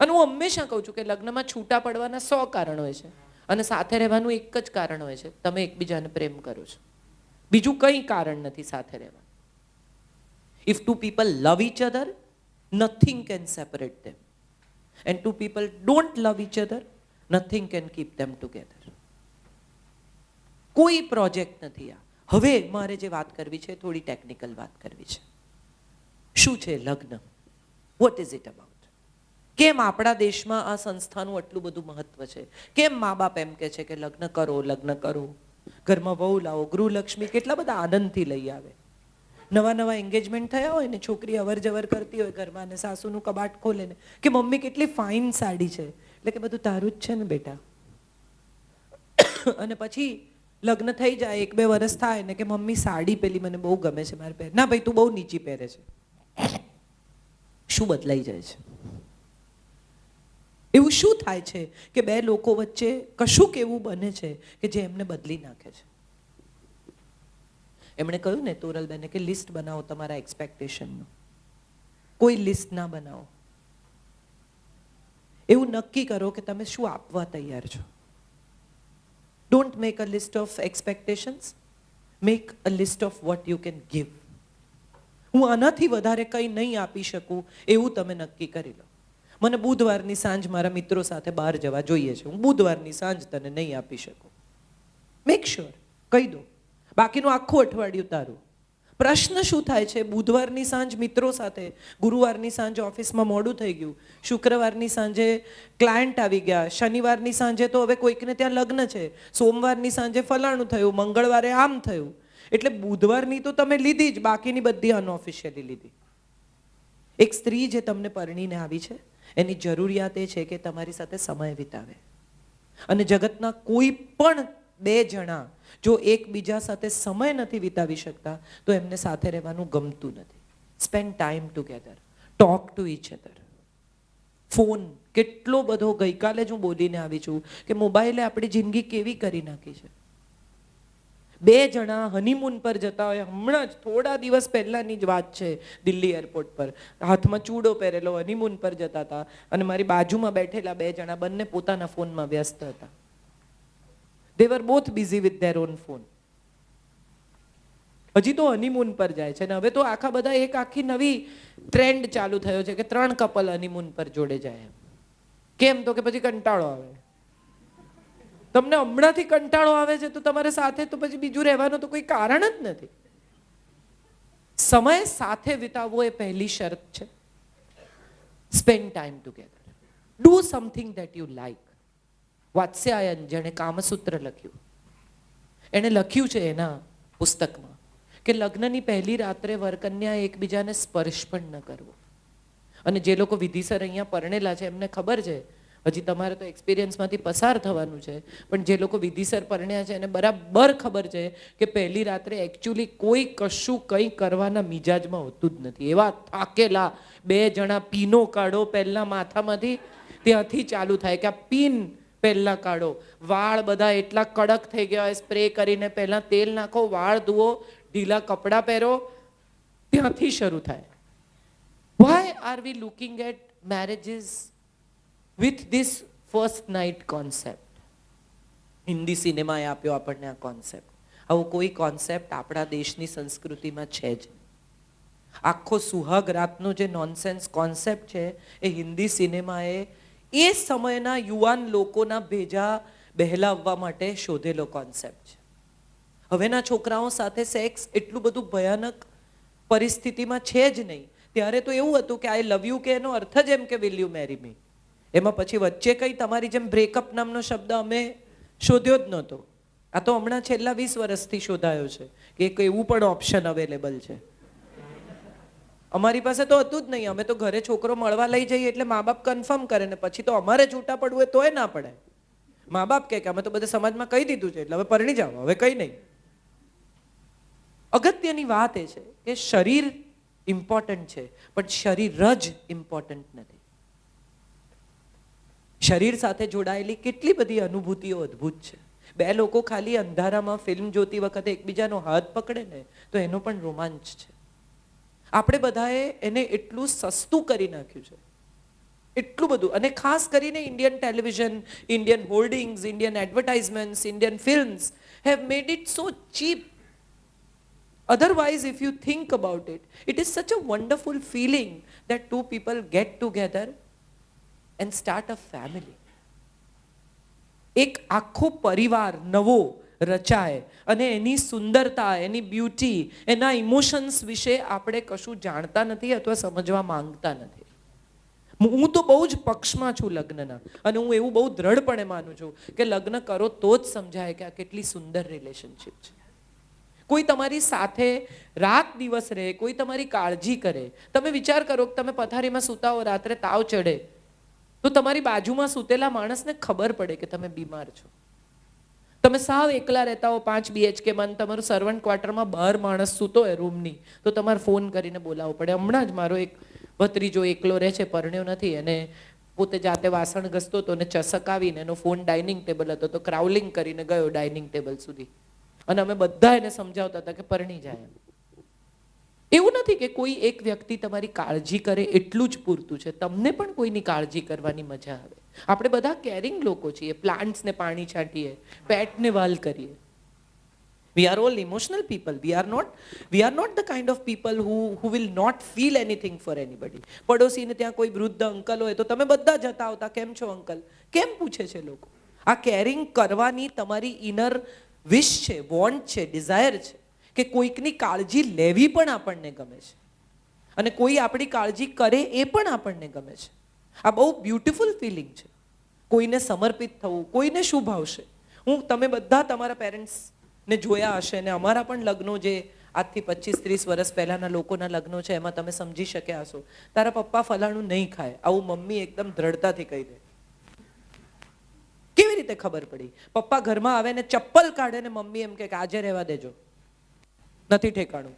અને હું હંમેશા કહું છું કે લગ્નમાં છૂટા પડવાના સો કારણ હોય છે અને સાથે રહેવાનું એક જ કારણ હોય છે. તમે એકબીજાને પ્રેમ કરો છો. બીજું કંઈ કારણ નથી સાથે રહેવાનું. If two people love each other nothing can separate them and two people don't love each other nothing can keep them together કોઈ પ્રોજેક્ટ નથી આ. હવે મારે જે વાત કરવી છે, થોડી ટેકનિકલ વાત કરવી છે. શું છે લગ્ન? વોટ ઇઝ ઇટ અબાઉટ કેમ આપણા દેશમાં આ સંસ્થાનું આટલું બધું મહત્વ છે? કેમ મા બાપ એમ કે છે કે લગ્ન કરો લગ્ન કરો? ઘરમાં વહુ લાવો, ગૃહલક્ષ્મી કેટલા બધા આનંદથી લઈ આવે. નવા નવા એન્ગેજમેન્ટ થયા હોય ને, છોકરી અવર જવર કરતી હોય ઘરમાં અને સાસુનું કબાટ ખોલે ને, કે મમ્મી કેટલી ફાઇન સાડી છે? એટલે કે બધું તારું જ છે ને બેટા. અને પછી લગ્ન થઈ જાય, એક બે વર્ષ થાય ને, કે મમ્મી સાડી પેલી મને બહુ ગમે છે મારે પહેર. ના ભાઈ, તું બહુ નીચી પહેરે છે. શું બદલાઈ જાય છે? એવું શું થાય છે કે બે લોકો વચ્ચે કશુંક એવું બને છે કે જે એમને બદલી નાખે છે? એમણે કહ્યું ને તોરલબેને કે લિસ્ટ બનાવો તમારા એક્સપેક્ટેશનનું કોઈ લિસ્ટ ના બનાવો. એવું નક્કી કરો કે તમે શું આપવા તૈયાર છો. Don't make a list of expectations make a list of what you can give હું આનાથી વધારે કંઈ નહીં આપી શકું, એવું તમે નક્કી કરી લો. મને બુધવારની સાંજ મારા મિત્રો સાથે બહાર જવા જોઈએ છે. હું બુધવારની સાંજ તને નહીં આપી શકું. મેક શ્યોર કહી દો. બાકીનું આખું અઠવાડિયું તારું. પ્રશ્ન શું થાય છે? બુધવારની સાંજ મિત્રો સાથે, ગુરુવારની સાંજ ઓફિસમાં મોડું થઈ ગયું. શુક્રવારની સાંજે ક્લાયન્ટ આવી ગયા. શનિવારની સાંજે તો હવે કોઈકને ત્યાં લગ્ન છે. સોમવારની સાંજે ફલાણું થયું, મંગળવારે આમ થયું. એટલે બુધવારની તો તમે લીધી જ, બાકીની બધી અનઓફિશિયલી લીધી. એક સ્ત્રી જે તમને પરણીને આવી છે એની જરૂરિયાત એ છે કે તમારી સાથે સમય વિતાવે. અને જગતના કોઈ પણ બે જણા જો એકબીજા સાથે સમય નથી વિતાવી શકતા, તો એમને સાથે રહેવાનું ગમતું નથી. Spend time together talk to each other phone કેટલો બધો ગઈકાલે જ હું બોલીને આવી છું કે મોબાઈલે આપણી જિંદગી કેવી કરી નાખી છે. બે જણા હનીમૂન પર જતા હોય. હમણાં જ થોડા દિવસ પહેલાંની જ વાત છે દિલ્હી એરપોર્ટ પર. હાથમાં ચૂડો પહેરેલો હનીમૂન પર જતા હતા અને મારી બાજુમાં બેઠેલા બે જણા બંને પોતાના ફોનમાં વ્યસ્ત હતા. They were both busy with their own phone હજી તો હનીમૂન પર જાય છે ને હવે તો આખા બધા એક આખી નવી ટ્રેન્ડ ચાલુ થયો છે કે ત્રણ કપલ હનીમૂન પર જોડે જાય કેમ તો કે પછી કંટાળો આવે. તમને હમણાંથી કંટાળો આવે છે તો તમારે સાથે તો પછી બીજું રહેવાનું તો કોઈ કારણ જ નથી. સમય સાથે વિતાવવો એ પહેલી શરત છે. Spend time together do something that you like Vatsyayana, જેણે કામસૂત્ર લખ્યું. એણે લખ્યું છે એના પુસ્તકમાં કે લગ્નની પહેલી રાત્રે વરકન્યા એકબીજાને સ્પર્શ પણ ન કરવો. અને જે લોકો વિધિસર અહીંયા પરણેલા છે, એમને ખબર છે હજી તમારે તો એક્સપિરિયન્સમાંથી પસાર થવાનું છે. પણ જે લોકો વિધિસર પરણ્યા છે, એને બરાબર ખબર છે કે પહેલી રાત્રે એકચ્યુઅલી કોઈ કશું કંઈ કરવાના મિજાજમાં હોતું જ નથી. એવા થાકેલા બે જણા પીનો કાઢો પહેલાં માથામાંથી, ત્યાંથી ચાલુ થાય કે આ પીન પહેલાં કાઢો. વાળ બધા એટલા કડક થઈ ગયા હોય, સ્પ્રે કરીને પહેલાં તેલ નાખો, વાળ ધુઓ, ઢીલા કપડાં પહેરો, ત્યાંથી શરૂ થાય. Why are we looking at marriages with this first night concept Hindi સિનેમાએ આપ્યો આપણને આ કોન્સેપ્ટ આવો કોઈ કોન્સેપ્ટ આપણા દેશની સંસ્કૃતિમાં છે જ આખો સુહાગ રાતનો જે નોનસેન્સ કોન્સેપ્ટ છે, એ હિન્દી સિનેમાએ એ સમયના યુવાન લોકોના ભેજા બહેલાવવા માટે શોધેલો કોન્સેપ્ટ છે. હવેના છોકરાઓ સાથે સેક્સ એટલું બધું ભયાનક પરિસ્થિતિમાં છે જ નહીં. ત્યારે તો એવું હતું કે આઈ લવ યુ કે એનો અર્થ જ એમ કે વિલ યુ મેરી મી એમાં પછી વચ્ચે કંઈ તમારી જેમ બ્રેકઅપ નામનો શબ્દ અમે શોધ્યો જ નહોતો. આ તો હમણાં છેલ્લા વીસ વર્ષથી શોધાયો છે કે એક એવું પણ ઓપ્શન અવેલેબલ છે. અમારી પાસે તો હતું જ નહીં. અમે તો ઘરે છોકરો મળવા લઈ જઈએ એટલે મા બાપ કન્ફર્મ કરે ને પછી તો અમારે છૂટા પડવું હોય તોય ના પડે. મા બાપ કે અમે તો બધા સમાજમાં કહી દીધું છે એટલે હવે પરણી જાઓ. હવે કંઈ નહીં. અગત્યની વાત એ છે કે શરીર ઇમ્પોર્ટન્ટ છે, પણ શરીર જ ઇમ્પોર્ટન્ટ નથી. શરીર સાથે જોડાયેલી કેટલી બધી અનુભૂતિઓ અદ્ભુત છે. બે લોકો ખાલી અંધારામાં ફિલ્મ જોતી વખતે એકબીજાનો હાથ પકડે ને તો એનો પણ રોમાંચ છે. આપણે બધાએ એને એટલું સસ્તું કરી નાખ્યું છે. એટલું બધું. અને ખાસ કરીને Indian television Indian hoardings Indian advertisements Indian films have made it so cheap Otherwise, if you think about it, it is such a wonderful feeling that two people get together and start a family એક આખો પરિવાર નવો રચાય અને એની સુંદરતા, એની beauty એના emotions વિશે આપણે કશું જાણતા નથી અથવા સમજવા માંગતા નથી. હું તો બહુ જ પક્ષમાં છું લગ્નના અને હું એવું બહુ દ્રઢપણે માનું છું કે લગ્ન કરો તો જ સમજાય કે આ કેટલી સુંદર રિલેશનશિપ છે. કોઈ તમારી સાથે રાત દિવસ રહે, કોઈ તમારી કાળજી કરે. તમે વિચાર કરો કે તમે પથારીમાં સૂતા હો રાત્રે તાવ ચડે. તો તમારી બાજુમાં સૂતેલા માણસને ખબર પડે કે તમે બીમાર છો. તમે સાવ એકલા રહેતા હો, પાંચ બીએચકેમાં તમારું સર્વન્ટ ક્વાર્ટરમાં બાર માણસ સૂતો હોય રૂમની તો તમારે ફોન કરીને બોલાવવો પડે. હમણાં જ મારો એક ભત્રીજો એકલો રહે છે, પરણ્યો નથી અને પોતે જાતે વાસણ ઘસતો હતો અને ચસક આવીને એનો ફોન ડાઇનિંગ ટેબલ હતો, તો ક્રાઉલિંગ કરીને ગયો ડાઇનિંગ ટેબલ સુધી. અને અમે બધા એને સમજાવતા હતા કે પરણી જાય એમ. એવું નથી કે કોઈ એક વ્યક્તિ તમારી કાળજી કરે એટલું જ પૂરતું છે. તમને પણ કોઈની કાળજી કરવાની મજા આવે. આપણે બધા કેરિંગ લોકો છીએ. પ્લાન્ટ્સને પાણી છાંટીએ પેટને વાલ કરીએ. We are all emotional people we are not we are not the kind of people who who will not feel anything for anybody પડોશીને ત્યાં કોઈ વૃદ્ધ અંકલ હોય તો તમે બધા જતા આવતા. કેમ છો અંકલ? કેમ પૂછે છે લોકો? આ કેરિંગ કરવાની તમારી ઇનર વિશ છે વોન્ટ છે ડિઝાયર છે. કે કોઈકની કાળજી લેવી પણ આપણને ગમે છે. અને કોઈ આપણી કાળજી કરે એ પણ આપણને ગમે છે. આ બહુ બ્યુટિફુલ ફિલિંગ છે. કોઈને સમર્પિત થવું, કોઈને શું ભાવશે હું, તમે બધા તમારા પેરેન્ટ્સને જોયા હશે ને અમારા પણ લગ્નો જે આજથી પચીસ, ત્રીસ વર્ષ પહેલાંના લોકોના લગ્નો છે, એમાં તમે સમજી શક્યા હશો. તારા પપ્પા ફલાણું નહીં ખાય. આવું મમ્મી એકદમ દ્રઢતાથી કહી દે. કેવી રીતે ખબર પડી? પપ્પા ઘરમાં આવે ને ચપ્પલ કાઢે ને મમ્મી એમ કે કે આજે રહેવા દેજો. નથી ઠેકાણું.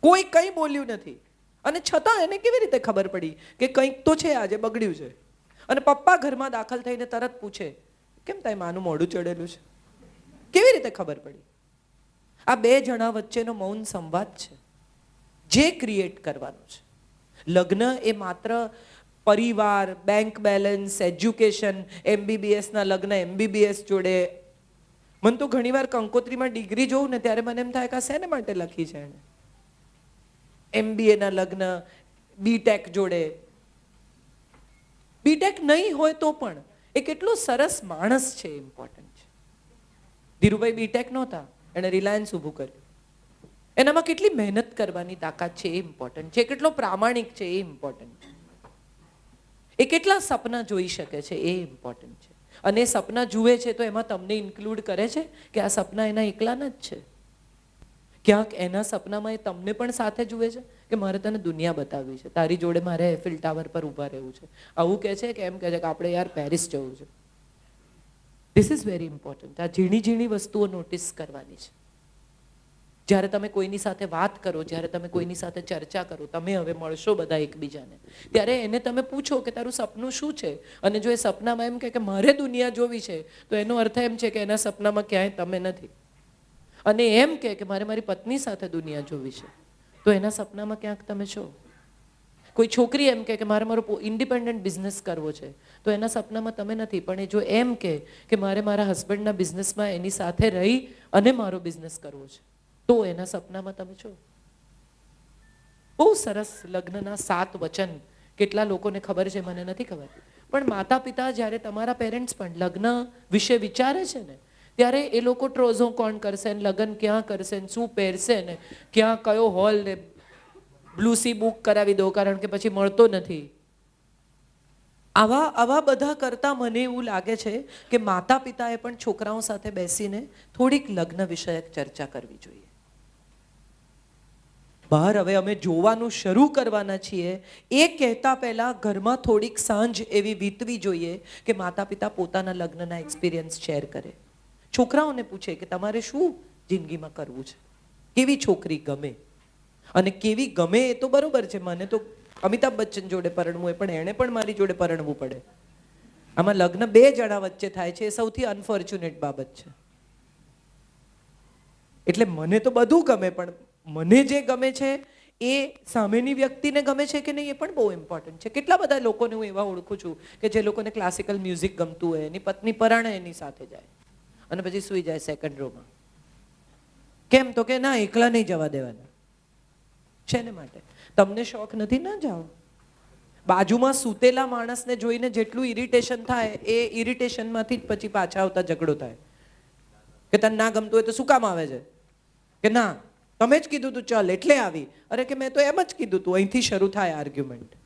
કોઈ કંઈ બોલ્યું નથી. અને છતાં એને કેવી રીતે ખબર પડી કે કંઈક તો છે આજે, બગડ્યું છે? અને પપ્પા ઘરમાં દાખલ થઈને તરત પૂછે, કેમ તાય માનું મોઢું ચડેલું છે? કેવી રીતે ખબર પડી? આ બે જણા વચ્ચેનો મૌન સંવાદ છે. જે ક્રિએટ કરવાનું છે. લગ્ન એ માત્ર પરિવાર બેંક બેલેન્સ એજ્યુકેશન એમબીબીએસના લગ્ન એમબીબીએસ જોડે મને તો ઘણીવાર કંકોત્રીમાં ડિગ્રી જોઉં ને ત્યારે મને એમ થાય કે આ શેને માટે લખી છે એણે? એમબીએના લગ્ન બીટેક જોડે. બીટેક નહીં હોય તો પણ એ કેટલો સરસ માણસ છે ઇમ્પોર્ટન્ટ છે. ધીરુભાઈ બીટેક નહોતા, એણે રિલાયન્સ ઊભું કર્યું. એનામાં કેટલી મહેનત કરવાની તાકાત છે, એ ઇમ્પોર્ટન્ટ છે. કેટલો પ્રામાણિક છે, એ ઇમ્પોર્ટન્ટ એ કેટલા સપના જોઈ શકે છે, એ ઇમ્પોર્ટન્ટ છે. અને સપના જુએ છે તો એમાં તમને ઇન્ક્લુડ કરે છે કે આ સપના એના એકલાના જ છે? ક્યાંક એના સપનામાં એ તમને પણ સાથે જુએ છે કે મારે તને દુનિયા બતાવવી છે? તારી જોડે મારે એફિલ ટાવર પર ઊભા રહેવું છે. આવું કહે છે કે એમ કહે છે કે આપણે યાર પેરિસ જવું છે. ધીસ ઇઝ વેરી ઇમ્પોર્ટન્ટ આ ઝીણી ઝીણી વસ્તુઓ નોટિસ કરવાની છે. જ્યારે તમે કોઈની સાથે વાત કરો, જ્યારે તમે કોઈની સાથે ચર્ચા કરો, તમે હવે મળશો બધા એકબીજાને. ત્યારે એને તમે પૂછો કે તારું સપનું શું છે? અને જો એ સપનામાં એમ કહે કે મારે દુનિયા જોવી છે, તો એનો અર્થ એમ છે કે એના સપનામાં ક્યાંય તમે નથી. અને એમ કહે કે મારે મારી પત્ની સાથે દુનિયા જોવી છે, તો એના સપનામાં ક્યાંક તમે છો? કોઈ છોકરી એમ કહે કે મારે મારો ઇન્ડિપેન્ડન્ટ બિઝનેસ કરવો છે, તો એના સપનામાં તમે નથી. પણ એ જો એમ કહે કે મારે મારા હસબન્ડના બિઝનેસમાં એની સાથે રહી અને મારો બિઝનેસ કરવો છે. તો એના સપનામાં તમે છો? બહુ સરસ લગ્નના સાત વચન. કેટલા લોકોને ખબર છે મને નથી ખબર. પણ માતા પિતા જ્યારે તમારા પેરેન્ટ્સ પણ લગ્ન વિશે વિચારે છે ને, ત્યારે એ લોકો ટ્રોઝો કોણ કરશે ને, લગ્ન ક્યાં કરશે ને, શું પહેરશે ને, ક્યાં કયો હોલ ને બ્લુસી બુક કરાવી દો કારણ કે પછી મળતો નથી. આવા આવા બધા કરતાં મને એવું લાગે છે કે માતા પિતાએ પણ છોકરાઓ સાથે બેસીને થોડીક લગ્ન વિષયક ચર્ચા કરવી જોઈએ. બહાર હવે અમે જોવાનું શરૂ કરવાના છીએ. એ કહેતા પહેલાં ઘરમાં થોડીક સાંજ એવી વીતવી જોઈએ કે માતા પિતા પોતાના લગ્નના એક્સપિરિયન્સ શેર કરે. છોકરાઓને પૂછે કે તમારે શું જિંદગીમાં કરવું છે? કેવી છોકરી ગમે? અને કેવી ગમે એ તો બરોબર છે. મને તો અમિતાભ બચ્ચન જોડે પરણવું હોય, પણ એણે પણ મારી જોડે પરણવું પડે. આમાં લગ્ન બે જણા વચ્ચે થાય છે. એ સૌથી અનફોર્ચ્યુનેટ બાબત છે. એટલે મને તો બધું ગમે, પણ મને જે ગમે છે, એ સામેની વ્યક્તિને ગમે છે કે નહીં એ પણ બહુ ઇમ્પોર્ટન્ટ છે. કેટલા બધા લોકોને હું એવા ઓળખું છું કે જે લોકોને ક્લાસિકલ મ્યુઝિક ગમતું હોય, એની પત્ની પરાણે એની સાથે જાય અને પછી સૂઈ જાય સેકન્ડ રોમાં કેમ તો કે ના, એકલા નહીં જવા દેવાના. છેને માટે? તમને શોખ નથી? ના જાઓ. બાજુમાં સૂતેલા માણસને જોઈને જેટલું ઇરિટેશન થાય, એ ઇરિટેશનમાંથી જ પછી પાછા આવતા ઝઘડો થાય. કે તને ના ગમતું હોય તો શું કામ આવે છે? કે ના તમે જ કીધું તું, ચાલ, એટલે આવી. અરે કે મેં તો એમ જ કીધું તું, અહીંથી શરૂ થાય આર્ગ્યુમેન્ટ